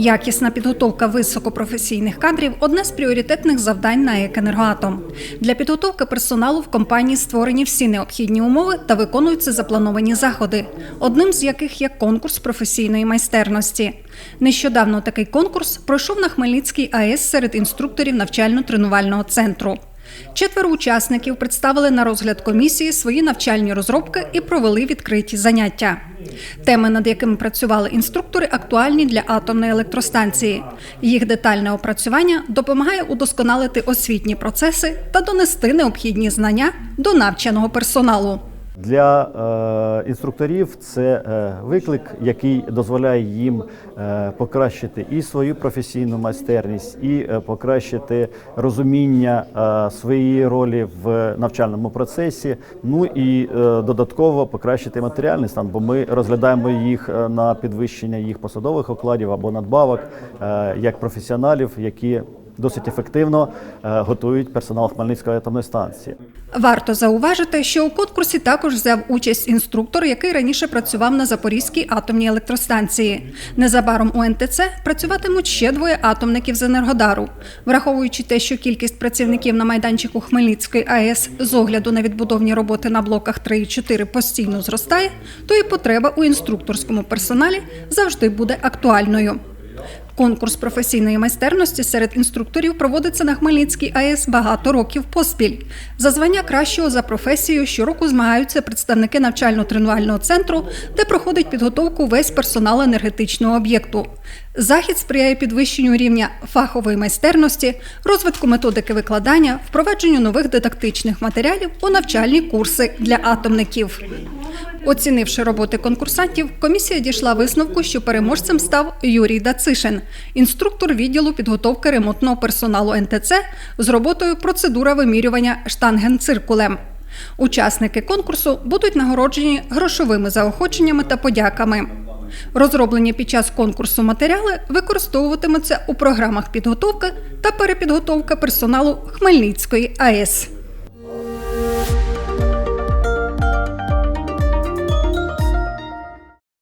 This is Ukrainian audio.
Якісна підготовка високопрофесійних кадрів одне з пріоритетних завдань на «Екенергоатом». Для підготовки персоналу в компанії створені всі необхідні умови та виконуються заплановані заходи, одним з яких є конкурс професійної майстерності. Нещодавно такий конкурс пройшов на Хмельницькій АЕС серед інструкторів навчально-тренувального центру. Четверо учасників представили на розгляд комісії свої навчальні розробки і провели відкриті заняття. Теми, над якими працювали інструктори, актуальні для атомної електростанції. Їх детальне опрацювання допомагає удосконалити освітні процеси та донести необхідні знання до навченого персоналу. Для е, інструкторів це е, виклик, який дозволяє їм е, покращити і свою професійну майстерність, і покращити розуміння своєї ролі в навчальному процесі. Ну і додатково покращити матеріальний стан, бо ми розглядаємо їх на підвищення їх посадових окладів або надбавок як професіоналів, які досить ефективно е, готують персонал Хмельницької атомної станції. Варто зауважити, що у конкурсі також взяв участь інструктор, який раніше працював на Запорізькій атомній електростанції. Незабаром у НТЦ працюватимуть ще двоє атомників з Енергодару. Враховуючи те, що кількість працівників на майданчику Хмельницької АЕС з огляду на відбудовні роботи на блоках 3 і 4 постійно зростає, то і потреба у інструкторському персоналі завжди буде актуальною. Конкурс професійної майстерності серед інструкторів проводиться на Хмельницькій АЕС багато років поспіль. За звання кращого за професією щороку змагаються представники навчально-тренувального центру, де проходить підготовку весь персонал енергетичного об'єкту. Захід сприяє підвищенню рівня фахової майстерності, розвитку методики викладання, впровадженню нових дидактичних матеріалів у навчальні курси для атомників. Оцінивши роботи конкурсантів, комісія дійшла висновку, що переможцем став Юрій Дацишин, інструктор відділу підготовки ремонтного персоналу НТЦ з роботою процедура вимірювання штангенциркулем. Учасники конкурсу будуть нагороджені грошовими заохоченнями та подяками. Розроблені під час конкурсу матеріали використовуватимуться у програмах підготовки та перепідготовки персоналу Хмельницької АЕС.